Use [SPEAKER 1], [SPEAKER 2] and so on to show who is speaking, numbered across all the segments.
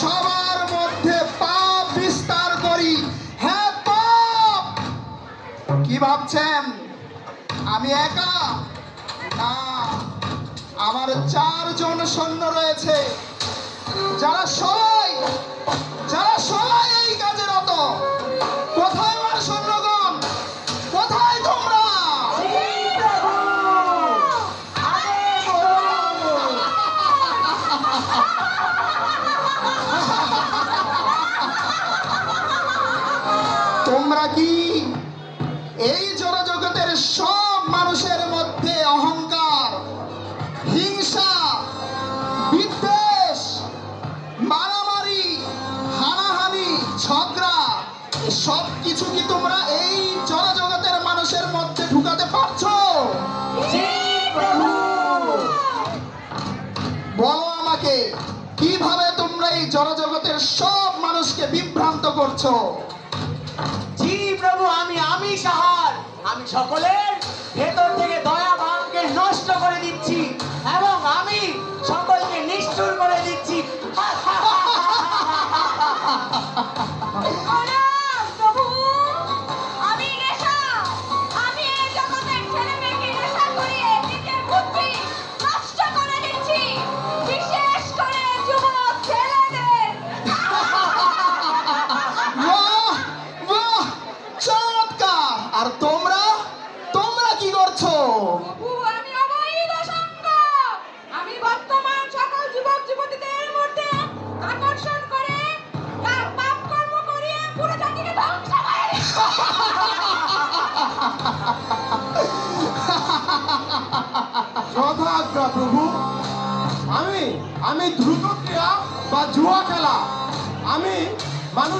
[SPEAKER 1] সবার মধ্যে পাপ বিস্তার করি। হ্যাঁ পাপ। কি ভাবছেন? আমি একা? না। আমার চারজন সৈন্য যারা সবাই করছ?
[SPEAKER 2] জি প্রভু আমি আমি সাহার। আমি সকলের ভেতর থেকে দয়া ভাবকে নষ্ট করে দিচ্ছি এবং আমি সকলকে নিষ্ঠুর করে দিচ্ছি।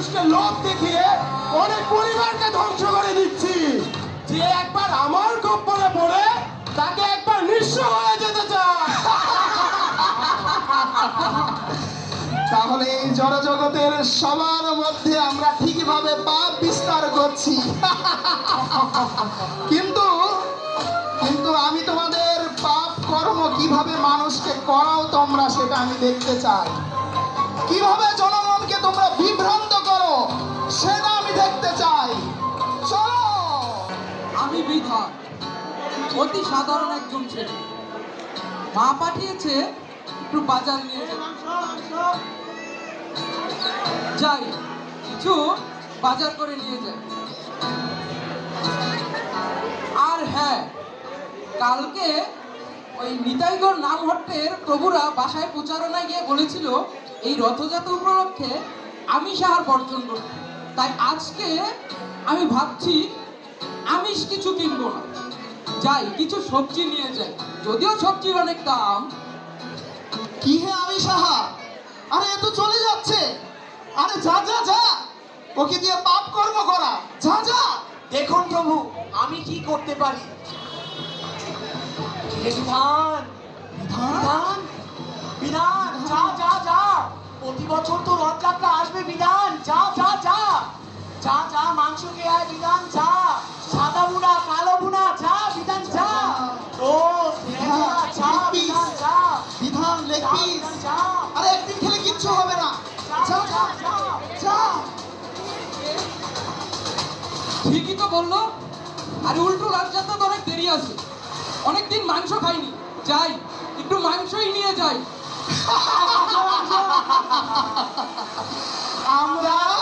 [SPEAKER 3] মানুষকে লোভ দেখিয়ে অনেক পরিবারকে ধ্বংস করে দিচ্ছি। যে একবার আমার কপ্পরে পড়ে, তাকে একবার নিঃস্ব হয়ে যেতে
[SPEAKER 1] তাহলে এই জড়জগতের সবার মধ্যে আমরা ঠিকভাবে পাপ বিস্তার করছি। কিন্তু কিন্তু আমি তোমাদের পাপ কর্ম কীভাবে মানুষকে করাও তোমরা সেটা আমি দেখতে চাই। কীভাবে জনগণকে তোমরা বিভ্রান্ত সেটা আমি দেখতে চাই। চলো।
[SPEAKER 4] আমি বৃথা অতি সাধারণ একজন ছেলে। মা পাঠিয়েছে, একটু বাজার নিয়ে যাই, কিছু বাজার করে নিয়ে যাই। আর হ্যাঁ কালকে ওই নিতাইগড় নামহট্টের প্রভুরা বাসায় প্রচারণায় গিয়ে বলেছিল, এই রথযাত্রা উপলক্ষে আমি সাহার বর্জন করতে তাই আজকে আমি ভাবছি আমিষ কিছু কিনবো না। যাই কিছু সবজি নিয়ে যাই। যদিও সবজির অনেক দাম।
[SPEAKER 1] কি হে আমি সাহা আরে এ তো চলে যাচ্ছে। আরে যা যা যা। ওকে দিয়ে পাপ কর্ম করা। যা যা।
[SPEAKER 2] দেখুন প্রভু আমি কি করতে পারি? বিধান? বিধান। বিধান। যা যা যা। প্রতি বছর তো রথযাত্রা আসবে বিধান। যা যা যা। যা যা মাংস খেয়ে আয় বিধান যা। সাদা বুনা কালো বুনা যা বিধান যা। ও বিধান যা
[SPEAKER 1] বিধান লেগ
[SPEAKER 2] যা।
[SPEAKER 1] পিস আরে একদিন খেলে কিচ্ছু হবে না। যা যা যা
[SPEAKER 4] ঠিকই তো বলল। আর উল্টো রাজযাত্রা তো অনেক দেরি আছে। অনেকদিন মাংস খাইনি। যাই একটু মাংসই নিয়ে যাই।
[SPEAKER 1] আমরা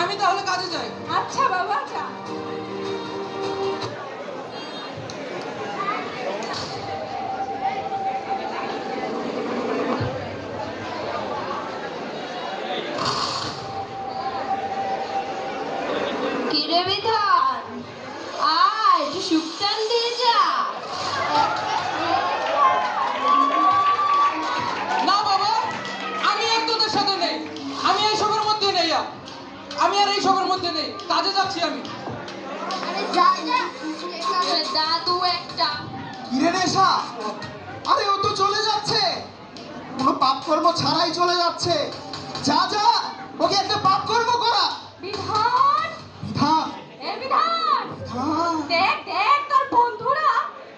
[SPEAKER 4] আমি তাহলে কাজে যাই।
[SPEAKER 5] আচ্ছা বাবা।
[SPEAKER 4] আর এই সবের মধ্যে নেই। কাজে যাচ্ছি আমি।
[SPEAKER 6] আরে
[SPEAKER 1] ও তো চলে যাচ্ছে। কোনো পাপ কর্ম ছাড়াই চলে যাচ্ছে। যা যা ওকে একটা পাপ কর্ম করা।
[SPEAKER 5] বিধান?
[SPEAKER 1] বিধান?
[SPEAKER 5] বন্ধুরা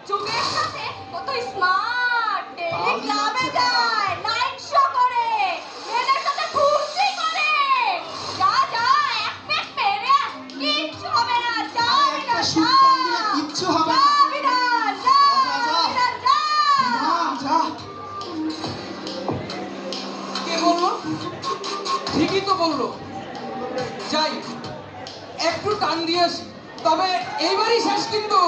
[SPEAKER 5] যুগের সাথে কত স্মার্ট
[SPEAKER 4] বলল যাই একটু টান দিয়েছি তবে এইবারই শেষ কিন্তু।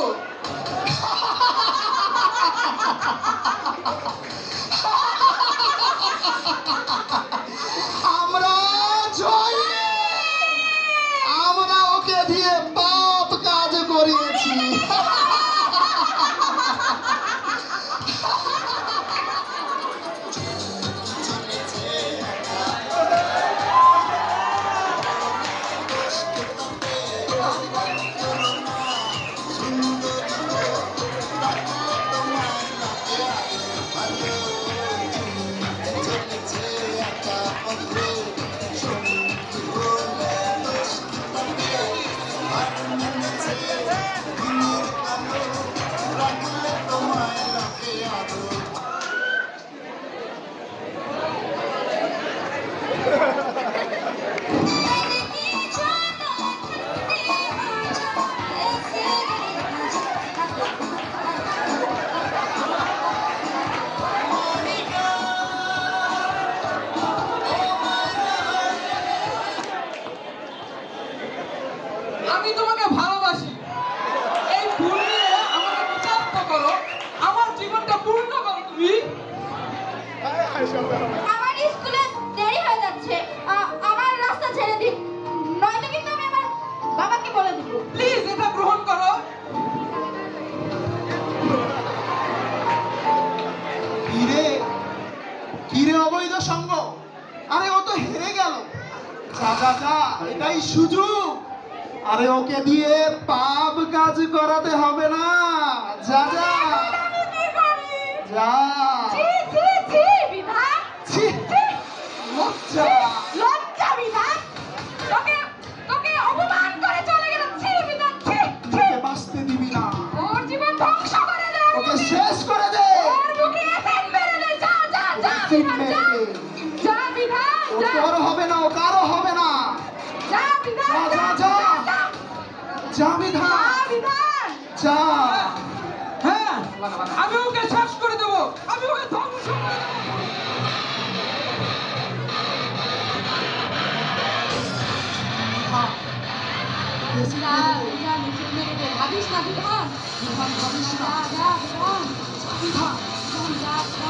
[SPEAKER 1] এটাই সুযোগ। আরে ওকে দিয়ে পাপ কাজ করাতে হবে না। যা যা। যা। 우리가
[SPEAKER 5] 우리라는 존재를 아비시다니까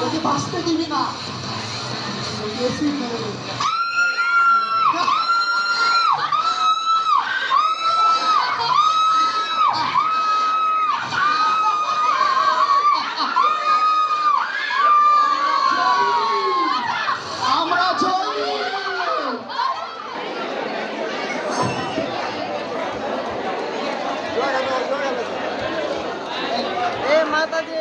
[SPEAKER 5] 이게
[SPEAKER 1] 마스터 님이나 예수님을 માતાજી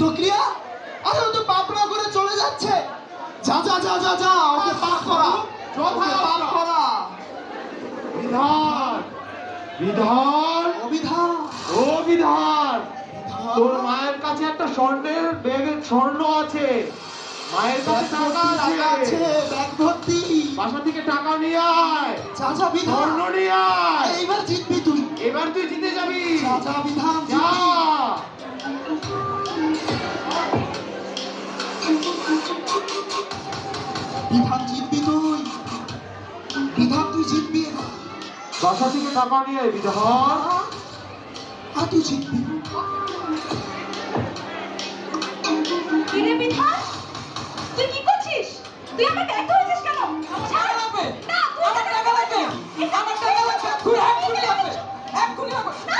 [SPEAKER 1] দ্রুতক্রিয়া আরে ও তো পাপ না করে চলে যাচ্ছে। যা যা যা যা যা ওকে পাপ করা। ওকে পাপ করা।
[SPEAKER 2] বিধান। বিধান।
[SPEAKER 1] অভিধান
[SPEAKER 2] ও বিধান তোর মায়ের কাছে একটা স্বর্ণের ব্যাগে স্বর্ণ আছে। মায়ের কাছে টাকা আছে।
[SPEAKER 1] ব্যাগ ভর্তি।
[SPEAKER 2] বাসা থেকে টাকা নিয়ে আয়।
[SPEAKER 1] যা বিধান।
[SPEAKER 2] স্বর্ণ নিয়ে আয়।
[SPEAKER 1] এইবার জিতবি তুই।
[SPEAKER 2] এবার তুই জিতে যাবি।
[SPEAKER 1] যা বিধান।
[SPEAKER 2] যা
[SPEAKER 1] জিতবি।
[SPEAKER 2] বাসা থেকে টাকা নিয়ে আয় বিধান
[SPEAKER 1] আর তুই জিতবি
[SPEAKER 7] কিরে বিধান তুই কি করছিস তুই আমার ব্যাগ ধরেছিস কেন ছাড়
[SPEAKER 4] লাগবে।
[SPEAKER 7] না
[SPEAKER 4] আমার টাকা লাগবে। আমার টাকা লাগবে। এক্ষুনি, এক্ষুনি লাগবে। এক্ষুনি লাগবে।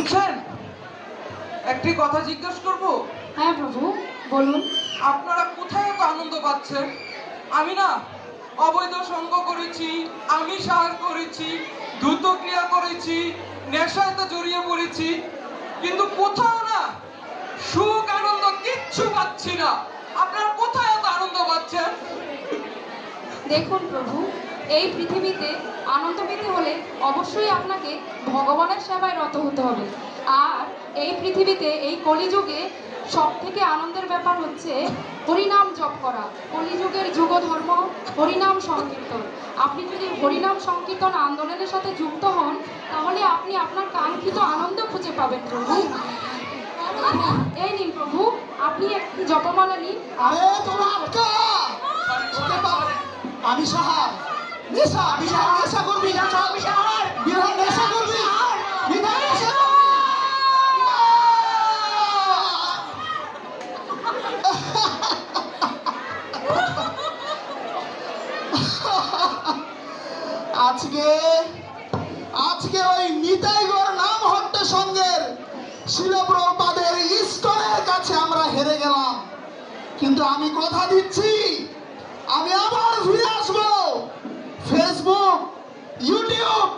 [SPEAKER 4] শুনছেন একটি কথা জিজ্ঞেস করব?
[SPEAKER 5] হ্যাঁ প্রভু বলুন।
[SPEAKER 4] আপনারা কোথায় এত আনন্দ পাচ্ছেন? আমি না অবৈধ সঙ্গ করেছি আমি সাহার করেছি দ্রুত ক্রিয়া করেছি নেশাতে জড়িয়ে পড়েছি কিন্তু কোথাও না সুখ আনন্দ কিচ্ছু পাচ্ছি না। আপনারা কোথায় এত আনন্দ পাচ্ছেন?
[SPEAKER 5] দেখুন প্রভু এই পৃথিবীতে আনন্দ পেতে হলে অবশ্যই আপনাকে ভগবানের সেবায় রত হতে হবে। আর এই পৃথিবীতে এই কলিযুগে সব থেকে আনন্দের ব্যাপার হচ্ছে হরিনাম জপ করা। কলিযুগের যুগ ধর্ম হরিনাম সংকীর্তন। আপনি যদি হরিনাম সংকীর্তন আন্দোলনের সাথে যুক্ত হন, তাহলে আপনি আপনার কাঙ্ক্ষিত আনন্দ খুঁজে পাবেন প্রভু। এই নিন প্রভু, আপনি একটি জপমালা নিন।
[SPEAKER 1] আরে তোমরা
[SPEAKER 5] আজকে নাম হট্ট কাছে আমরা হেরে গেলাম। কিন্তু আমি কথা দিচ্ছি, আমি আবার ফিরে আসব। you knew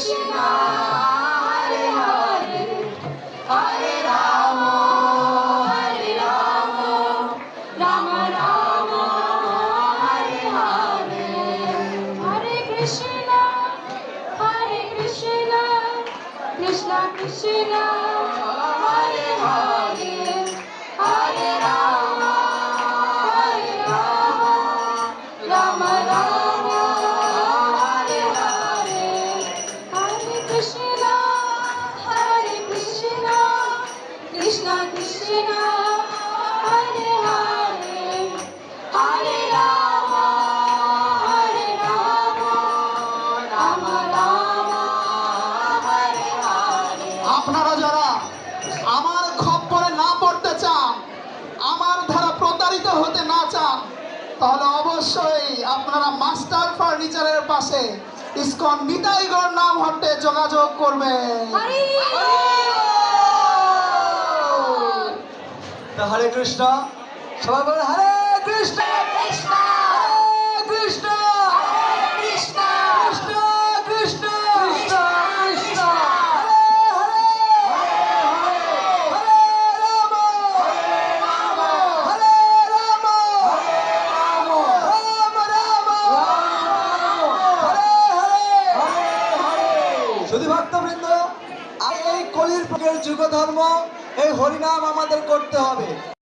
[SPEAKER 5] 是吗
[SPEAKER 8] হরে
[SPEAKER 9] কৃষ্ণ
[SPEAKER 2] সবাই বলে হরে কৃষ্ণ। হরিনাম আমাদের করতে হবে।